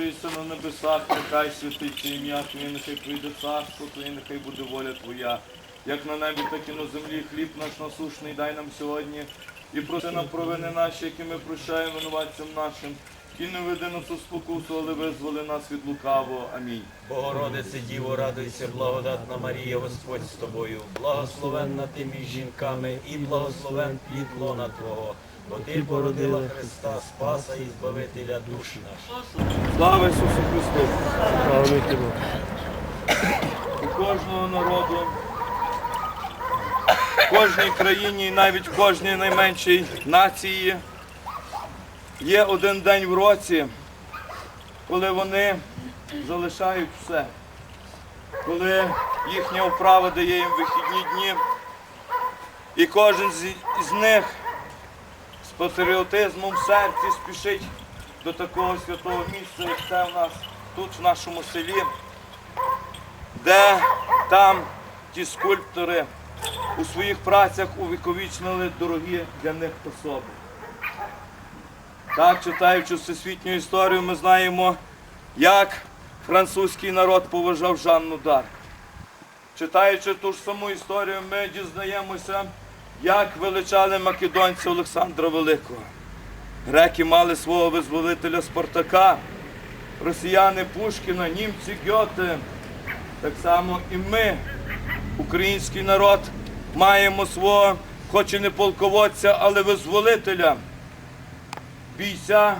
єси на небесах, нехай святиться ім'я Твоє, нехай прийде царство Твоє, нехай буде воля Твоя. Як на небі, так і на землі. Хліб наш насушний дай нам сьогодні. І проси нам провини наші, які ми прощаємо винуватцям нашим. І не веди нас у спокусу, але визволи нас від лукавого. Амінь. Богородице Діво, радуйся, благодатна Марія, Господь з тобою, благословенна ти між жінками, і благословен плід лона Твого, бо ти породила Христа, Спаса і Збавителя душ наш. Слава Ісусу Христу! У кожного народу, в кожній країні і навіть в кожній найменшій нації є один день в році, коли вони залишають все, коли їхня управа дає їм вихідні дні, і кожен з, з них патріотизмом в серці спішить до такого святого місця, як це в нас тут, в нашому селі, де там ті скульптори у своїх працях увіковічнили дорогі для них особи. Так, читаючи всесвітню історію, ми знаємо, як французький народ поважав Жанну Дарк. Читаючи ту ж саму історію, ми дізнаємося, як величали македонця Олександра Великого. Греки мали свого визволителя Спартака, росіяни Пушкіна, німці Гьоте. Так само і ми, український народ, маємо свого, хоч і не полководця, але визволителя, бійця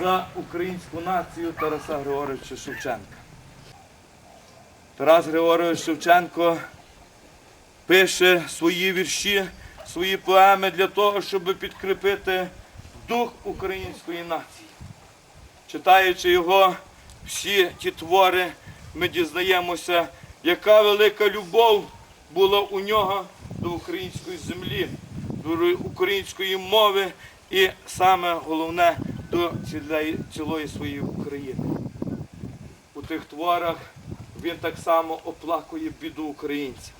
за українську націю Тараса Григоровича Шевченка. Тарас Григорович Шевченко пише свої вірші, свої поеми для того, щоб підкріпити дух української нації. Читаючи його, всі ті твори, ми дізнаємося, яка велика любов була у нього до української землі, до української мови і саме головне до цілої, своєї України. У тих творах він так само оплакує біду українців.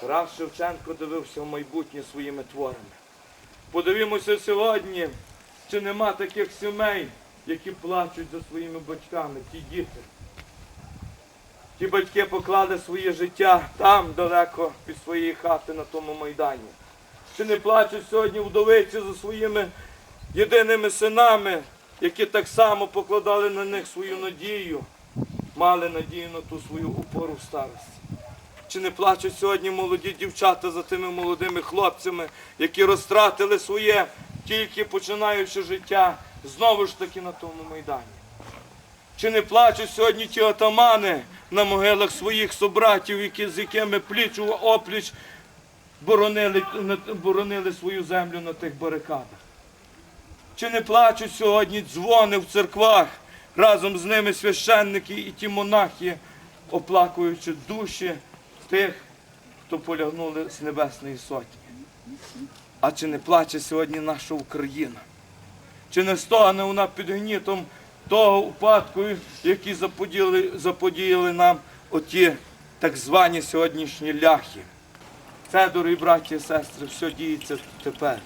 Тарас Шевченко дивився в майбутнє своїми творами. Подивімося сьогодні, чи нема таких сімей, які плачуть за своїми батьками, ті діти. Ті батьки поклали своє життя там далеко від своєї хати на тому майдані. Чи не плачуть сьогодні вдовиці за своїми єдиними синами, які так само покладали на них свою надію, мали надію на ту свою упору в старості. Чи не плачуть сьогодні молоді дівчата за тими молодими хлопцями, які розтратили своє, тільки починаючи життя, знову ж таки на тому майдані? Чи не плачуть сьогодні ті отамани на могилах своїх собратів, які, з якими пліч у опліч боронили, боронили свою землю на тих барикадах? Чи не плачуть сьогодні дзвони в церквах, разом з ними священники і ті монахи, оплакуючи душі тих, хто полягнули з Небесної Сотні? А чи не плаче сьогодні наша Україна? Чи не стогне вона під гнітом того упадку, який заподіяли, заподіяли нам оті так звані сьогоднішні ляхи? Це, дорогі браті і сестри, все діється тепер.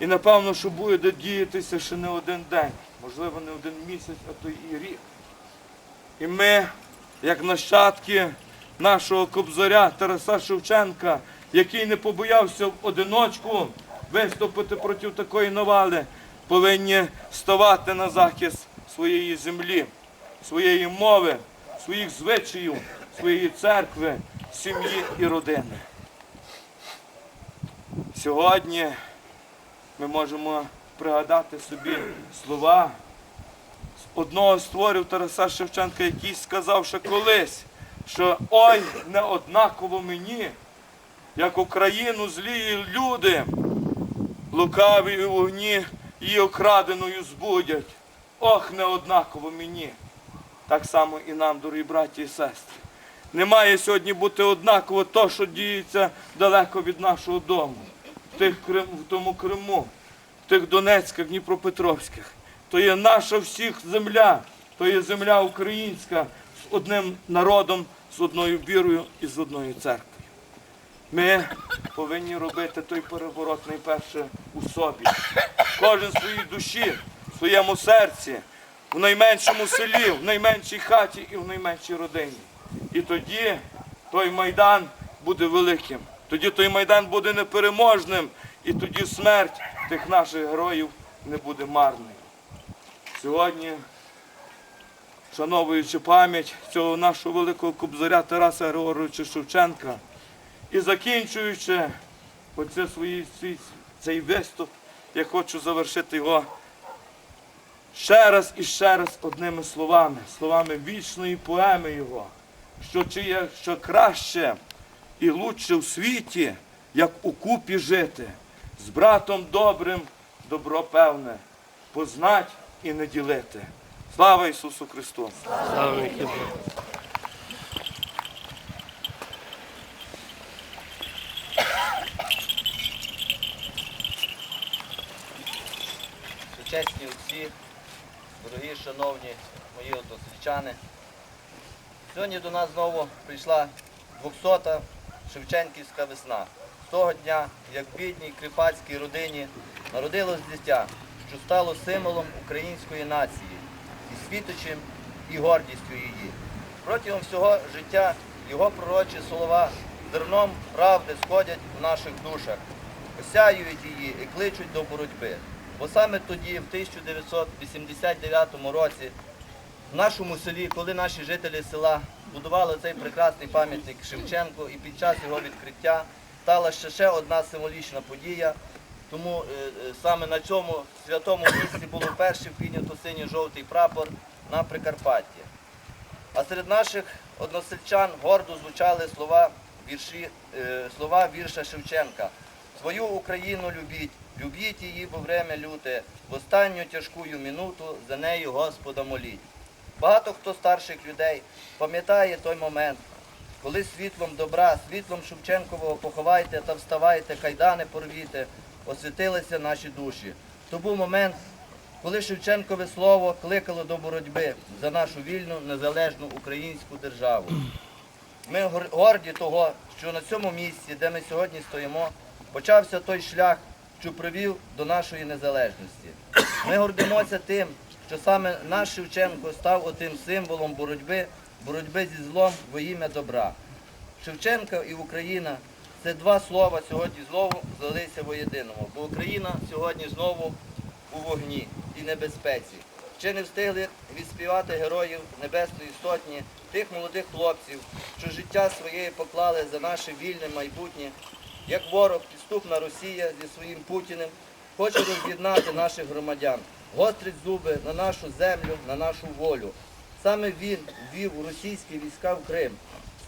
І напевно, що буде діятися ще не один день, можливо, не один місяць, а то і рік. І ми, як нащадки нашого кобзаря Тараса Шевченка, який не побоявся в одиночку виступити проти такої навали, повинні ставати на захист своєї землі, своєї мови, своїх звичаїв, своєї церкви, сім'ї і родини. Сьогодні ми можемо пригадати собі слова одного з творів Тараса Шевченка, який сказав ще колись, що ой, не однаково мені, як Україну злії люди, лукаві у вогні її окраденою збудять. Ох, не однаково мені. Так само і нам, дорогі браті і сестри. Не має сьогодні бути однаково то, що діється далеко від нашого дому, в, тих Крим, в тому Криму, в тих Донецьких, Дніпропетровських. То є наша всіх земля, то є земля українська одним народом, з одною вірою і з одною церквою. Ми повинні робити той переворот найперше у собі. Кожен в своїй душі, в своєму серці, в найменшому селі, в найменшій хаті і в найменшій родині. І тоді той майдан буде великим. Тоді той майдан буде непереможним, і тоді смерть тих наших героїв не буде марною. Сьогодні, шановуючи пам'ять цього нашого великого кобзаря Тараса Григоровича Шевченка, і закінчуючи оце свої, цей виступ, я хочу завершити його ще раз і ще раз одними словами, словами вічної поеми його, що чи є що краще і лучше в світі, як у купі жити, з братом добрим добро певне, познать і не ділити. Слава Ісусу Христу! Слава Христу. Сучасні отці, дорогі шановні мої односельчани. Сьогодні до нас знову прийшла 200-та Шевченківська весна. З того дня, як в бідній кріпацькій родині народилось дитя, що стало символом української нації, і світочем, і гордістю її. Протягом всього життя його пророчі слова зерном правди сходять в наших душах, осяюють її і кличуть до боротьби. Бо саме тоді, в 1989 році, в нашому селі, коли наші жителі села будували цей прекрасний пам'ятник Шевченку, і під час його відкриття стала ще одна символічна подія. Тому е, е, саме на цьому святому місці було вперше піднято синьо-жовтий прапор на Прикарпатті. А серед наших односельчан гордо звучали слова вірші, е, слова вірша Шевченка. Свою Україну любіть, любіть її во время люте, в останню тяжкую минуту за нею Господа моліть. Багато хто старших людей пам'ятає той момент, коли світлом добра, світлом Шевченкового поховайте та вставайте, кайдани порвіте, освітилися наші душі. То був момент, коли Шевченкове слово кликало до боротьби за нашу вільну незалежну українську державу. Ми горді того, що на цьому місці, де ми сьогодні стоїмо, почався той шлях, що привів до нашої незалежності. Ми гордимося тим, що саме наш Шевченко став отим символом боротьби, боротьби зі злом во ім'я добра. Шевченко і Україна це два слова сьогодні знову злилися воєдиному, бо Україна сьогодні знову у вогні і небезпеці. Ще не встигли відспівати героїв Небесної Сотні, тих молодих хлопців, що життя своє поклали за наше вільне майбутнє, як ворог, підступна Росія зі своїм Путіним хоче роз'єднати наших громадян, гострить зуби на нашу землю, на нашу волю. Саме він ввів російські війська в Крим.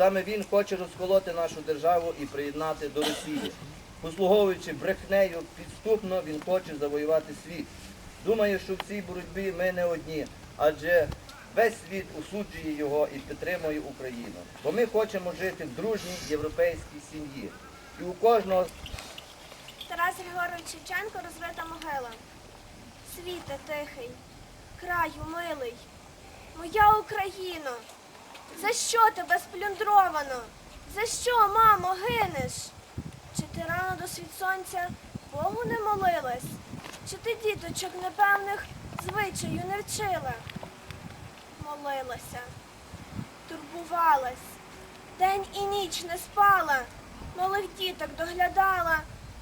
Саме він хоче розколоти нашу державу і приєднати до Росії. Послуговуючи брехнею, підступно він хоче завоювати світ. Думаю, що в цій боротьбі ми не одні, адже весь світ осуджує його і підтримує Україну. Бо ми хочемо жити в дружній європейській сім'ї. І у кожного Тарас Григорович Шевченко розбита могила. Світе тихий, краю милий, моя Україно, за що тебе сплюндровано? За що, мамо, гинеш? Чи ти рано до світ сонця Богу не молилась? Чи ти діточок непевних звичаю не вчила? Молилася, турбувалась, день і ніч не спала, малих діток доглядала,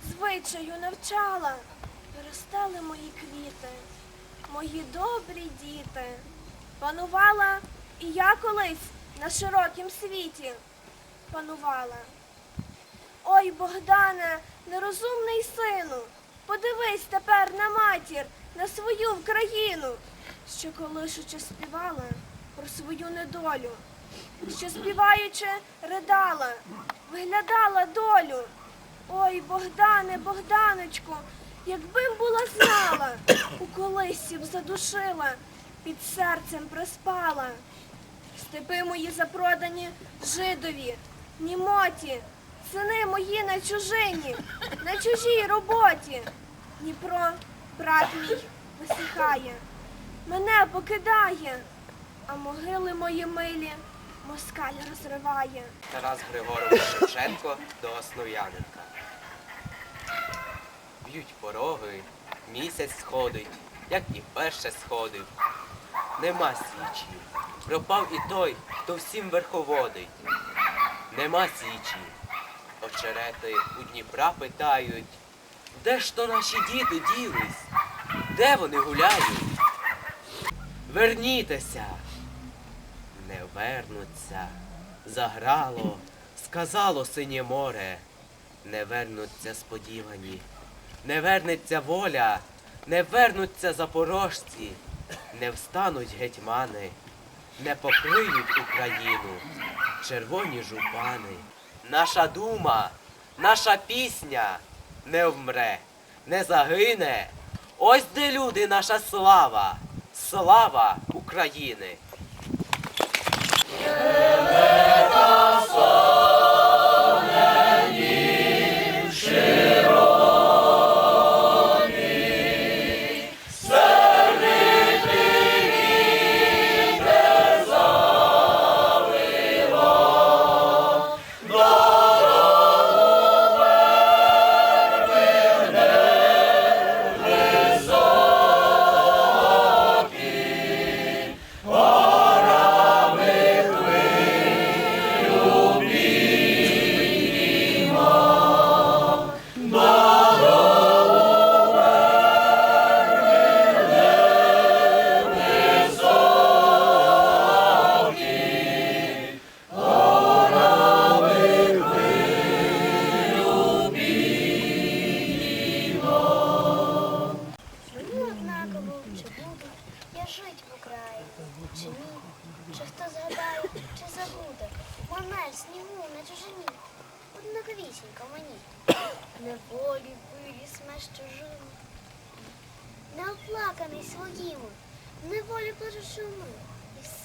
звичаю навчала. Виростали мої квіти, мої добрі діти. Панувала і я колись на широкім світі. Панувала. Ой, Богдане, нерозумний сину, подивись тепер на матір, на свою Вкраїну, що колишуче співала про свою недолю, що співаючи ридала, виглядала долю. Ой, Богдане, Богданочку, якби б була знала, у колисі б задушила, під серцем приспала. Степи мої запродані жидові, німоті, сини мої на чужині, на чужій роботі. Дніпро, брат мій, висихає, мене покидає, а могили мої милі москаль розриває. Тарас Григорович Шевченко до Основ'яненка. Б'ють пороги, місяць сходить, як і перше сходив. Нема січі, пропав і той, хто всім верховодить. Нема січі. Очерети у Дніпра питають, де ж то наші діти ділись? Де вони гуляють? Вернітеся! Не вернуться. Заграло, сказало синє море. Не вернуться сподівані, не вернеться воля, не вернуться запорожці, не встануть гетьмани, не покриють Україну червоні жупани. Наша дума, наша пісня не вмре, не загине. Ось де люди наша слава, слава України.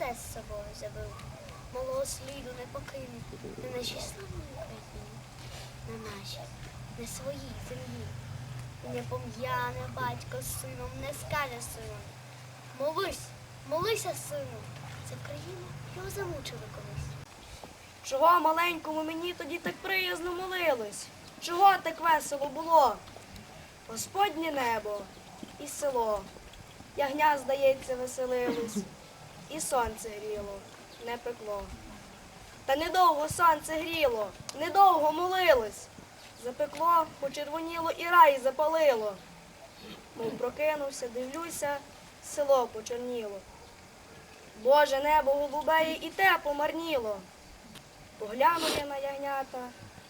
Все з собою забив, малого сліду не покинув на нашій славній Україні, на нашій, на своїй землі. Не пом'яне батько з сином, не скаже сином. Молись, молися, сину. Це країну його замучили колись. Чого маленькому мені тоді так приязно молились? Чого так весело було? Господнє небо і село. Ягня, здається, веселились, і сонце гріло, не пекло. Та недовго сонце гріло, недовго молились. Запекло, почервоніло і рай запалило. Мов прокинувся, дивлюся, село почорніло. Боже небо голубеє і те помарніло. Поглянув я на ягнята,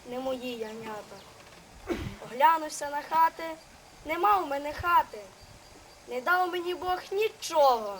не мої ягнята. Оглянувся на хати, нема в мене хати. Не дав мені Бог нічого.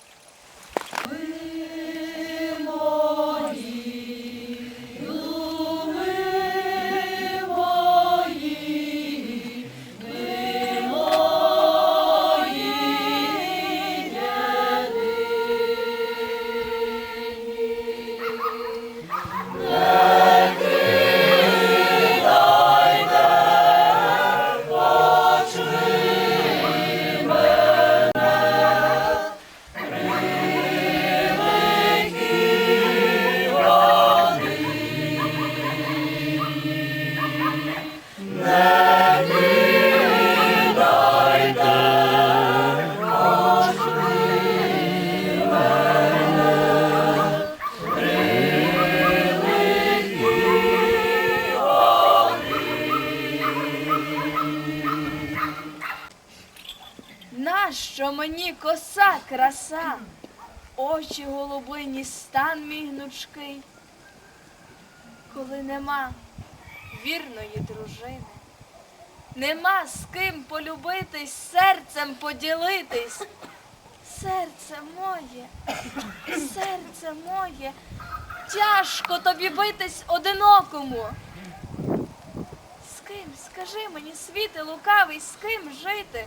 Нема вірної дружини, нема з ким полюбитись, серцем поділитись. Серце моє, серце моє, тяжко тобі битись одинокому. З ким, скажи мені, світи лукавий, з ким жити?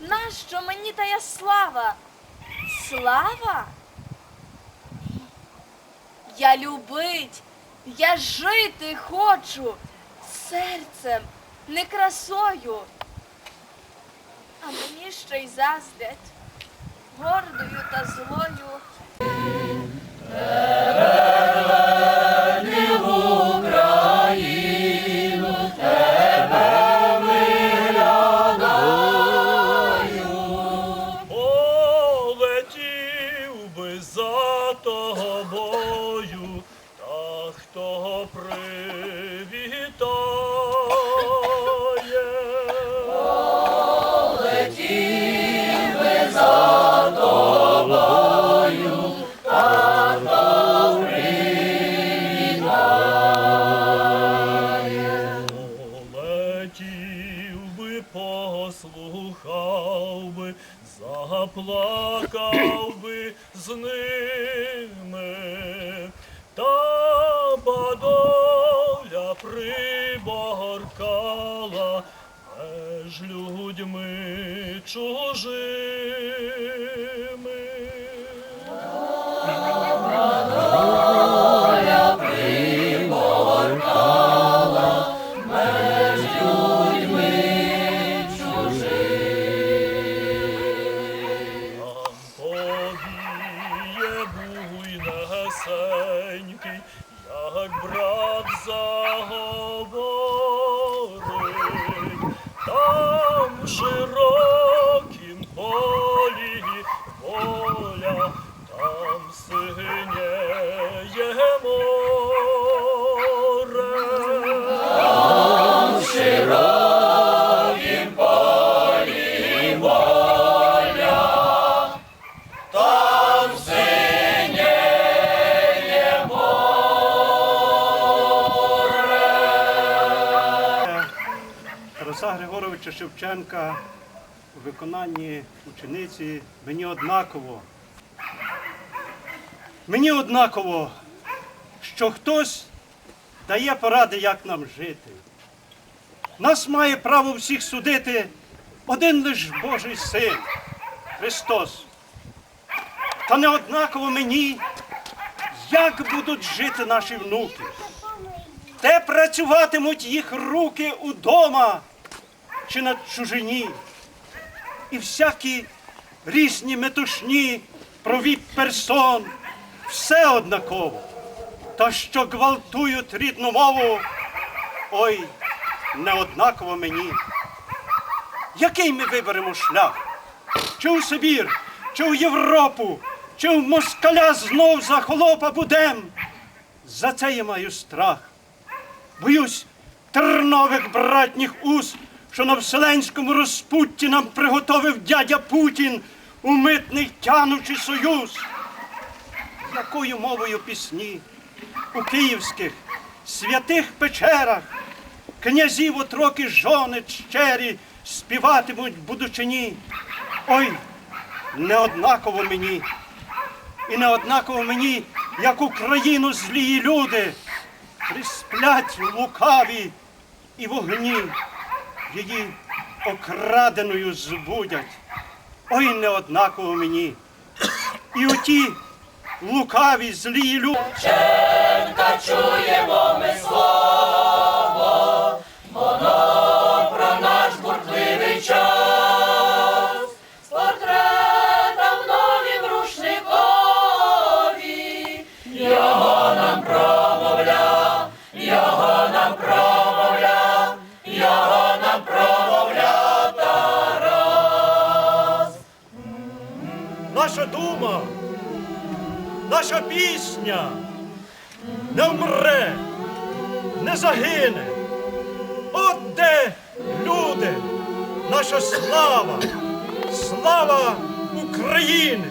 Нащо мені тая слава? Слава? Я любить, я жити хочу серцем, не красою. А мені ще й заздрять гордою та злою. Полетів би, послухав би, заплакав би з ними, та бадоля приборкала меж людьми чужими. Буйнесенький, як брат заговорить, Григоровича Шевченка у виконанні учениці мені однаково. Мені однаково, що хтось дає поради, як нам жити. Нас має право всіх судити один лиш Божий син Христос. Та не однаково мені, як будуть жити наші внуки. Де працюватимуть їх руки удома чи на чужині? І всякі різні метушні провіп персон, все однаково. Та що гвалтують рідну мову, ой, не однаково мені. Який ми виберемо шлях? Чи у Сибір, чи у Європу, чи в москаля знов за холопа будем? За це я маю страх. Боюсь тернових братніх уз, що на вселенському розпутті нам приготовив дядя Путін у митний тянучий союз. Якою мовою пісні у київських святих печерах князів отроки жони щирі співатимуть будучині. Ой, неоднаково мені. І неоднаково мені, як Україну злії люди присплять лукаві і вогні її окраденою збудять. Ой, неоднаково мені. І оті лукаві злі люди. Портретам Наша дума, наша пісня не вмре, не загине. От де люди, наша слава, слава України.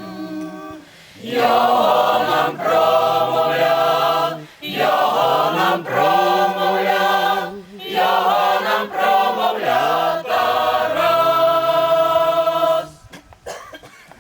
Його